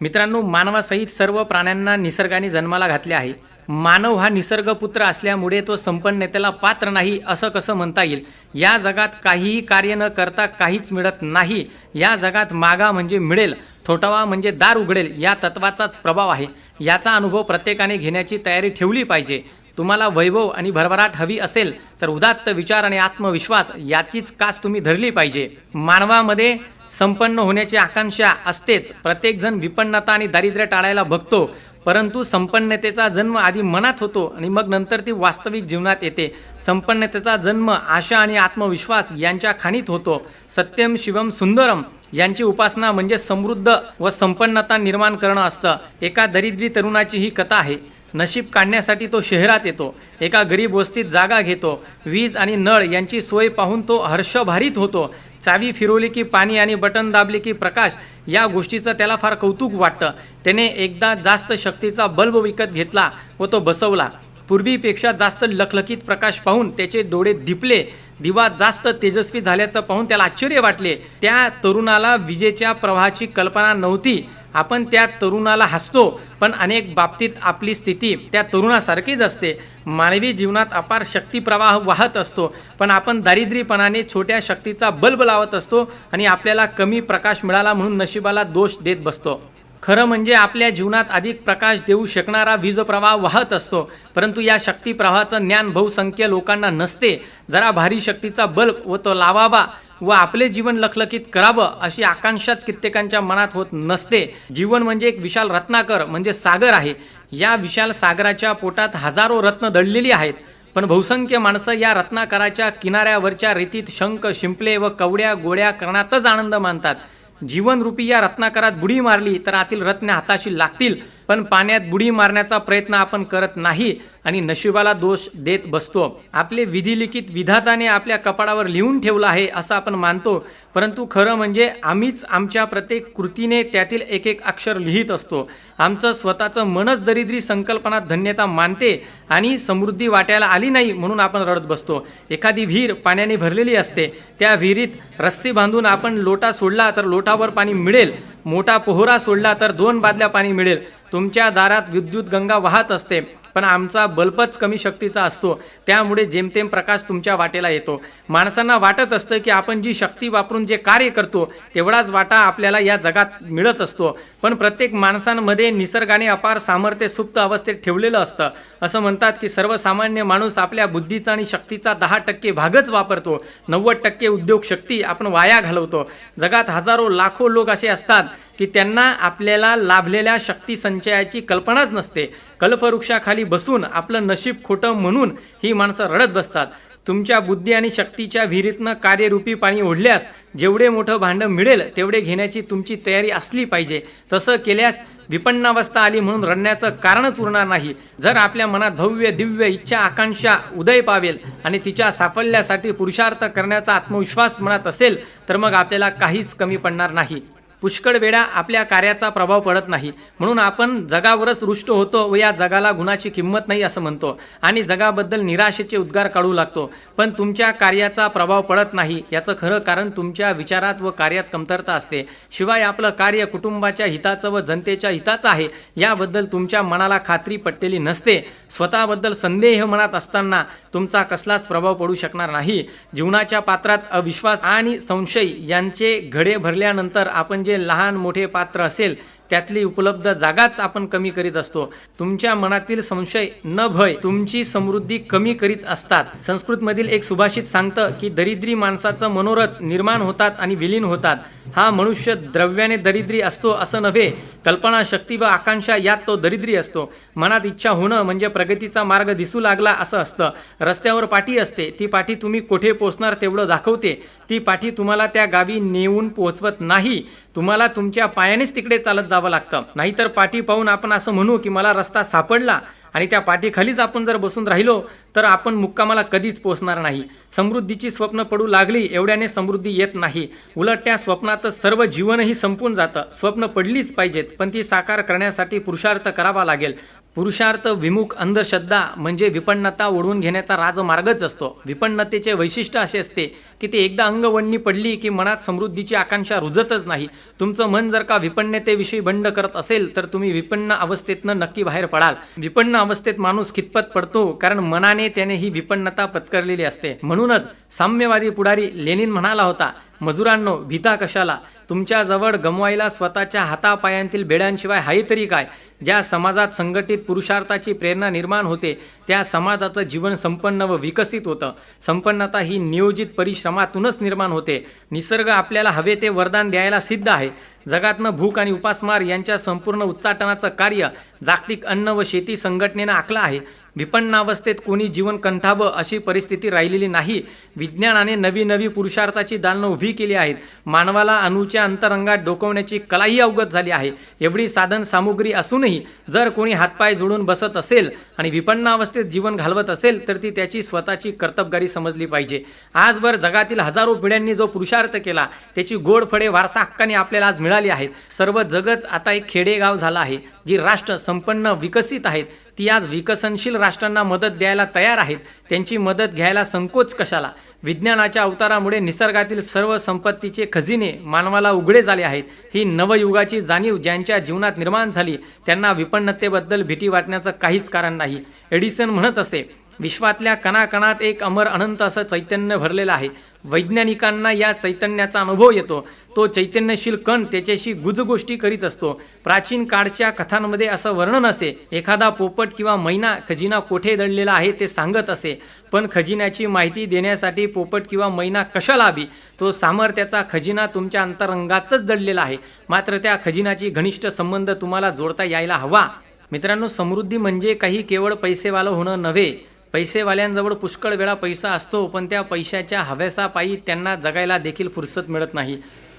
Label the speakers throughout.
Speaker 1: मित्रांनो मानवासहित सर्व प्राण्यांना निसर्गाने जन्माला घातले आहे. मानव हा निसर्गपुत्र असल्यामुळे तो संपन्नतेला पात्र नाही असं कसं म्हणता येईल? या जगात काहीही कार्य न करता काहीच मिळत नाही. या जगात मागा म्हणजे मिळेल थोटावा म्हणजे दार उघडेल या तत्वाचाच प्रभाव आहे. याचा अनुभव प्रत्येकाने घेण्याची तयारी ठेवली पाहिजे. तुम्हाला वैभव आणि भरभराट हवी असेल तर उदात्त विचार आणि आत्मविश्वास याचीच कास तुम्ही धरली पाहिजे. मानवामध्ये संपन्न होण्याची आकांक्षा असतेच. प्रत्येकजण विपन्नता आणि दारिद्र्य टाळायला बघतो. परंतु संपन्नतेचा जन्म आधी मनात होतो आणि मग नंतर ती वास्तविक जीवनात येते. संपन्नतेचा जन्म आशा आणि आत्मविश्वास यांच्या खाणीत होतो. सत्यम शिवम सुंदरम यांची उपासना म्हणजे समृद्ध व संपन्नता निर्माण करणं असतं. एका दरिद्री तरुणाची ही कथा आहे. नशीब काढण्यासाठी तो शहरात येतो. एका गरीब वस्तीत जागा घेतो. वीज आणि नळ यांची सोय पाहून तो हर्षभारित होतो. चावी फिरवली की पाणी आणि बटन दाबले की प्रकाश या गोष्टीचं त्याला फार कौतुक वाटतं. त्याने एकदा जास्त शक्तीचा बल्ब विकत घेतला व तो बसवला. पूर्वीपेक्षा जास्त लखलखीत प्रकाश पाहून त्याचे डोळे दिपले दिवा जास्त तेजस्वी झाल्याचं पाहून त्याला आश्चर्य वाटले. त्या तरुणाला विजेच्या प्रवाहाची कल्पना नव्हती. आपण त्या तरुणाला हसतो पण अनेक बाबतीत आपली स्थिती त्या तरुणासारखीच असते. मानवी जीवनात अपार शक्ती प्रवाह वाहत असतो पण आपण दारिद्र्यपणाने छोट्या शक्तीचा बल्ब लावत असतो आणि आपल्याला कमी प्रकाश मिळाला म्हणून नशिबाला दोष देत बसतो. खरं म्हणजे आपल्या जीवनात अधिक प्रकाश देऊ शकणारा वीजप्रवाह वाहत असतो परंतु या शक्तीप्रवाहाचं ज्ञान बहुसंख्य लोकांना नसते. जरा भारी शक्तीचा बल्ब व तो लावावा व आपले जीवन लखलखीत करावं अशी आकांक्षाच कित्येकांच्या मनात होत नसते. जीवन म्हणजे एक विशाल रत्नाकर म्हणजे सागर आहे. या विशाल सागराच्या पोटात हजारो रत्न दडलेली आहेत. पण बहुसंख्य माणसं या रत्नाकराच्या किनाऱ्यावरच्या रेतीत शंख शिंपले व कवड्या गोळ्या करण्यातच आनंद मानतात. जीवनरूपी या रत्नाकरात बुडी मारली तर आतील रत्ने हाताशी लागतील. पण पाण्यात बुडी मारण्याचा प्रयत्न आपण करत नाही आणि नशिबाला दोष देत बसतो. आपले विधिलिखित विधाताने आपल्या कपाळावर लिहून ठेवलं आहे असं आपण मानतो. परंतु खरं म्हणजे आम्हीच आमच्या प्रत्येक कृतीने त्यातील एक एक अक्षर लिहित असतो. आमचं स्वतःचं मनच दरिद्री संकल्पना धन्यता मानते आणि समृद्धी वाट्याला आली नाही म्हणून आपण रडत बसतो. एखादी विहीर पाण्याने भरलेली असते. त्या विहिरीत रस्सी बांधून आपण लोटा सोडला तर लोटावर पाणी मिळेल. मोठा पोहरा सोडला तर दोन बादल्या पाणी मिळेल. तुमच्या दारात विद्युत गंगा वाहत असते. पण आमचा बल्बच कमी शक्तीचा असतो. त्यामुळे जेमतेम प्रकाश तुमच्या वाटेला येतो. माणसांना वाटत असतं की आपण जी शक्ती वापरून जे कार्य करतो तेवढाच वाटा आपल्याला या जगात मिळत असतो. पण प्रत्येक माणसांमध्ये निसर्गाने अपार सामर्थ्य सुप्त अवस्थेत ठेवलेलं असतं. असं म्हणतात की सर्वसामान्य माणूस आपल्या बुद्धीचा आणि शक्तीचा दहा टक्के भागच वापरतो. नव्वद टक्के उद्योग शक्ती आपण वाया घालवतो. जगात हजारो लाखो लोक असे असतात. की त्यांना आपल्याला लाभलेल्या शक्ती संचयाची कल्पनाच नसते. कल्पवृक्षाखाली बसून आपलं नशीब खोटं म्हणून ही माणसं रडत बसतात. तुमच्या बुद्धी आणि शक्तीच्या विहिरीतनं कार्यरूपी पाणी ओढल्यास जेवढे मोठं भांडं मिळेल तेवढे घेण्याची तुमची तयारी असली पाहिजे. तसं केल्यास विपन्नावस्था आली म्हणून रडण्याचं कारणच उरणार नाही. जर आपल्या मनात भव्य दिव्य इच्छा आकांक्षा उदय पावेल आणि तिच्या साफल्यासाठी पुरुषार्थ करण्याचा आत्मविश्वास मनात असेल तर मग आपल्याला काहीच कमी पडणार नाही. पुष्कळ वेळा आपल्या कार्याचा प्रभाव पडत नाही. म्हणून आपण जगावरच रुष्ट होतो व या जगाला गुणाची किंमत नाही असं म्हणतो. आणि जगाबद्दल निराशेचे उद्गार काढू लागतो. पण तुमच्या कार्याचा प्रभाव पडत नाही याचं खरं कारण तुमच्या विचारात व कार्यात कमतरता असते. शिवाय आपलं कार्य कुटुंबाच्या हिताचं व जनतेच्या हिताचं आहे. याबद्दल तुमच्या मनाला खात्री पटलेली नसते. स्वतःबद्दल संदेह मनात असताना तुमचा कसलाच प्रभाव पडू शकणार नाही. जीवनाच्या पात्रात अविश्वास आणि संशय यांचे घडे भरल्यानंतर आपण जे लहान मोठे पात्र असेल त्यातली उपलब्ध जागाच आपण कमी करीत असतो. तुमच्या मनातील संशय न भय तुमची समृद्धी कमी करीत असतात. संस्कृतमधील एक सुभाषित सांगतं की दरिद्री माणसाचं मनोरथ निर्माण होतात आणि विलीन होतात. हा मनुष्य द्रव्याने दरिद्री असतो असं नव्हे कल्पना शक्ती व आकांक्षा यात तो दरिद्री असतो. मनात इच्छा होणं म्हणजे प्रगतीचा मार्ग दिसू लागला असं असतं. रस्त्यावर पाठी असते ती पाठी तुम्ही कोठे पोचणार तेवढं दाखवते. ती पाठी तुम्हाला त्या गावी नेऊन पोहोचवत नाही. तुम्हाला तुमच्या पायानेच तिकडे चालत जा जावं लागतं. नाहीतर पाठी पाहून आपण असं म्हणू की मला रस्ता सापडला आणि त्या पाठीखालीच आपण जर बसून राहिलो तर आपण मुक्कामाला कधीच पोचणार नाही. समृद्धीची स्वप्न पडू लागली एवढ्याने समृद्धी येत नाही. उलट त्या स्वप्नातच सर्व जीवनही संपून जातं. स्वप्न पडलीच पाहिजेत पण ती साकार करण्यासाठी पुरुषार्थ करावा लागेल. पुरुषार्थ विमुख अंधश्रद्धा म्हणजे विपन्नता ओढवून घेण्याचा राजमार्गच असतो. विपन्नतेचे वैशिष्ट्य असे असते की ती एकदा अंगवणणी पडली की मनात समृद्धीची आकांक्षा रुजतच नाही. तुमचं मन जर का विपन्नतेविषयी बंड करत असेल तर तुम्ही विपन्न अवस्थेतनं नक्की बाहेर पडाल. विपन्न अवस्थेत माणूस कितपत पडतो? कारण मनाने त्याने ही विपन्नता पत्करलेली असते. म्हणूनच साम्यवादी पुढारी लेनिन म्हणाला होता मजुरांनो भीता कशाला? तुमच्याजवळ गमवायला स्वतःच्या हातापायांतील बेड्यांशिवाय हाय तरी काय? ज्या समाजात संघटित पुरुषार्थाची प्रेरणा निर्माण होते त्या समाजाचं जीवन संपन्न व विकसित होतं. संपन्नता ही नियोजित परिश्रमातूनच निर्माण होते. निसर्ग आपल्याला हवे ते वरदान द्यायला सिद्ध आहे. जगातनं भूक आणि उपासमार यांच्या संपूर्ण उच्चाटनाचं कार्य जागतिक अन्न व शेती संघटनेनं आखलं आहे. विपन्नावस्थेत कोणी जीवन कंठावं अशी परिस्थिती राहिलेली नाही. विज्ञानाने नवी नवी पुरुषार्थाची दालनं उभी केली आहेत. मानवाला अणूच्या अंतरंगात डोकवण्याची कलाही अवगत झाली आहे. एवढी साधन सामुग्री असूनही जर कोणी हातपाय जोडून बसत असेल आणि विपन्नावस्थेत जीवन घालवत असेल तर ती त्याची स्वतःची कर्तबगारी समजली पाहिजे. आजवर जगातील हजारो पिढ्यांनी जो पुरुषार्थ केला त्याची गोड फळे वारसा हक्काने आपल्याला आज मिळाली आहेत. सर्व जगच आता एक खेडेगाव झालं आहे जी राष्ट्र संपन्न विकसित आहेत. ती आज विकसनशील राष्ट्रांना मदत द्यायला तयार आहेत. त्यांची मदत घ्यायला संकोच कशाला? विज्ञानाच्या अवतारामुळे निसर्गातील सर्व संपत्तीचे खजिने मानवाला उघडे झाले आहेत. ही नवयुगाची जाणीव ज्यांच्या जीवनात निर्माण झाली त्यांना विपन्नतेबद्दल भीती वाटण्याचं काहीच कारण नाही. एडिसन म्हणत असे विश्वातल्या कणाकणात एक अमर अनंत असं चैतन्य भरलेलं आहे. वैज्ञानिकांना या चैतन्याचा अनुभव येतो. तो चैतन्यशील कण त्याच्याशी गुजगोष्टी करीत असतो. प्राचीन काळच्या कथांमध्ये असं वर्णन असे एखादा पोपट किंवा मैना खजिना कोठे दडलेला आहे ते सांगत असे. पण खजिन्याची माहिती देण्यासाठी पोपट किंवा मैना कशाला हवी तो सामर्थ्याचा खजिना तुमच्या अंतरंगातच दडलेला आहे. मात्र त्या खजिनाची घनिष्ठ संबंध तुम्हाला जोडता यायला हवा. मित्रांनो समृद्धी म्हणजे काही केवळ पैसेवालं होणं नव्हे. पैसेवाल्यांजवळ पुष्कळ वेळा पैसा असतो पण त्या पैशाच्या हव्यासापायी त्यांना जगायला देखील फुरसत मिळत नाही.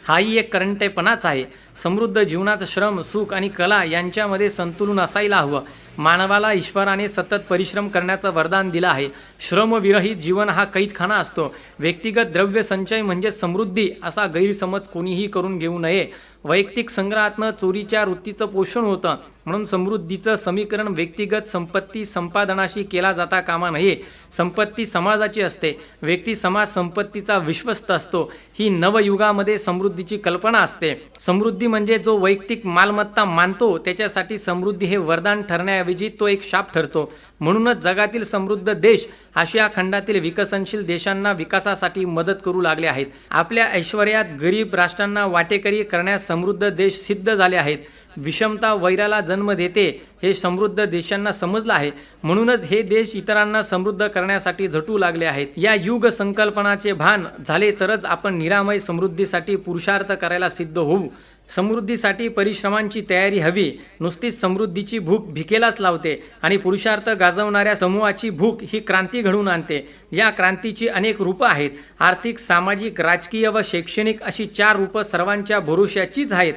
Speaker 1: हाही एक करंटेपणाच आहे. समृद्ध जीवनात श्रम सुख आणि कला यांच्यामध्ये संतुलन असायला हवं. मानवाला ईश्वराने सतत परिश्रम करण्याचं वरदान दिलं आहे. श्रमविरहित जीवन हा कैदखाना असतो. व्यक्तिगत द्रव्य संचय म्हणजे समृद्धी असा गैरसमज कोणीही करून घेऊ नये. वैयक्तिक संग्रहातनं चोरीच्या वृत्तीचं पोषण होतं. म्हणून समृद्धीचं समीकरण व्यक्तिगत संपत्ती संपादनाशी केला जाता कामा नये. संपत्ती समाजाची असते. व्यक्ती समाज संपत्तीचा विश्वस्त असतो. ही नवयुगामध्ये समृद्धीची कल्पना असते. समृद्धी म्हणजे जो वैयक्तिक मालमत्ता मानतो त्याच्यासाठी समृद्धी हे वरदान ठरण्याऐवजी तो एक शाप ठरतो. म्हणूनच जगातील समृद्ध देश आशिया खंडातील विकसनशील देशांना विकासासाठी मदत करू लागले आहेत. आपल्या ऐश्वर्यात गरीब राष्ट्रांना वाटेकरी करण्यास समृद्ध देश सिद्ध झाले आहेत. विषमता वैराला जन्म देते हे समृद्ध देशांना समजलं आहे. म्हणूनच हे देश इतरांना समृद्ध करण्यासाठी झटू लागले आहेत. या युग संकल्पनाचे भान झाले तरच आपण निरामय समृद्धीसाठी पुरुषार्थ करायला सिद्ध होऊ. समृद्धीसाठी परिश्रमांची तयारी हवी. नुसतीच समृद्धीची भूक भिकेलाच लावते आणि पुरुषार्थ गाजवणाऱ्या समूहाची भूक ही क्रांती घडवून आणते. या क्रांतीची अनेक रूपं आहेत. आर्थिक सामाजिक राजकीय व शैक्षणिक अशी चार रूपं सर्वांच्या भरोश्याचीच आहेत.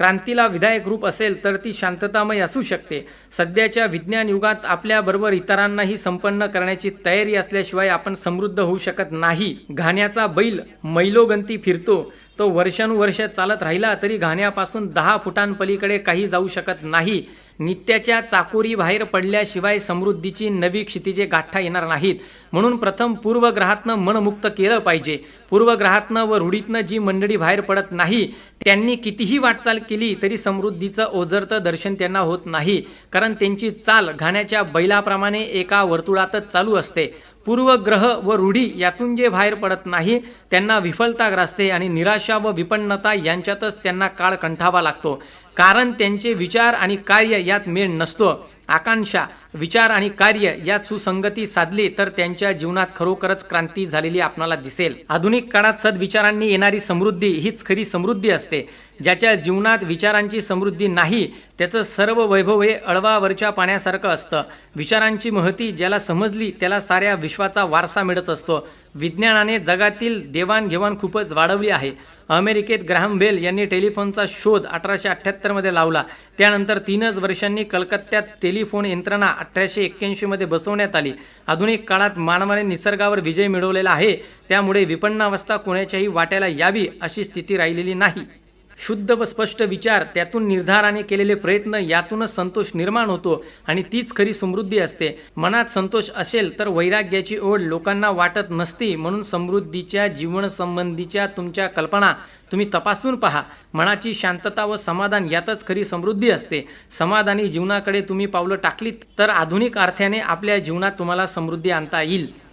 Speaker 1: क्रांतीला विधायक रूप असेल तर ती शांततामय असू शकते. सध्याच्या विज्ञान युगात आपल्याबरोबर इतरांनाही संपन्न करण्याची तयारी असल्याशिवाय आपण समृद्ध होऊ शकत नाही. घाण्याचा बैल मैलोगंती फिरतो. तो वर्षानुवर्ष चालत राहिला तरी घाण्यापासून दहा फुटांपलीकडे काही जाऊ शकत नाही. नित्याच्या चाकोरी बाहेर पडल्याशिवाय समृद्धीची नवी क्षितिजे गाठता येणार नाहीत. म्हणून प्रथम पूर्वग्रहातनं मनमुक्त केलं पाहिजे. पूर्वग्रहातनं व रूढीतनं जी मंडळी बाहेर पडत नाही त्यांनी कितीही वाटचाल केली तरी समृद्धीचं ओझरतं दर्शन त्यांना होत नाही. कारण त्यांची चाल घाण्याच्या बैलाप्रमाणे एका वर्तुळातच चालू असते. पूर्वग्रह व रूढी यातून जे बाहेर पडत नाही त्यांना विफलता ग्रासते आणि निराशा व विपन्नता यांच्यातच त्यांना काळ कंठावा लागतो. कारण त्यांचे विचार आणि कार्य यात मेळ नसतो. आकांक्षा विचार आणि कार्य यात सुसंगती साधली तर त्यांच्या जीवनात खरोखरच क्रांती झालेली आपणाला दिसेल. आधुनिक काळात सद्विचारांनी येणारी समृद्धी हीच खरी समृद्धी असते. ज्याच्या जीवनात विचारांची समृद्धी नाही त्याचं सर्व वैभव हे अळवावरच्या पाण्यासारखं असतं. विचारांची महती ज्याला समजली त्याला साऱ्या विश्वाचा वारसा मिळत असतो. विज्ञानाने जगातील देवाणघेवाण खूपच वाढवली आहे. अमेरिकेत ग्राहम बेल यांनी टेलिफोनचा शोध अठराशे अठ्ठ्याहत्तरमध्ये लावला. त्यानंतर तीनच वर्षांनी कलकत्त्यात टेलिफोन यंत्रणा अठराशे एक्क्याऐंशीमध्ये बसवण्यात आली. आधुनिक काळात मानवाने निसर्गावर विजय मिळवलेला आहे. त्यामुळे विपन्नावस्था कोणाच्याही वाट्याला यावी अशी स्थिती राहिलेली नाही. शुद्ध व स्पष्ट विचार त्यातून निर्धाराने केलेले प्रयत्न यातूनच संतोष निर्माण होतो आणि तीच खरी समृद्धी असते. मनात संतोष असेल तर वैराग्याची ओढ लोकांना वाटत नसती म्हणून समृद्धीच्या जीवनसंबंधीच्या तुमच्या कल्पना तुम्ही तपासून पहा. मनाची शांतता व समाधान यातच खरी समृद्धी असते. समाधानी जीवनाकडे तुम्ही पावलं टाकलीत तर आधुनिक अर्थाने आपल्या जीवनात तुम्हाला समृद्धी आणता येईल.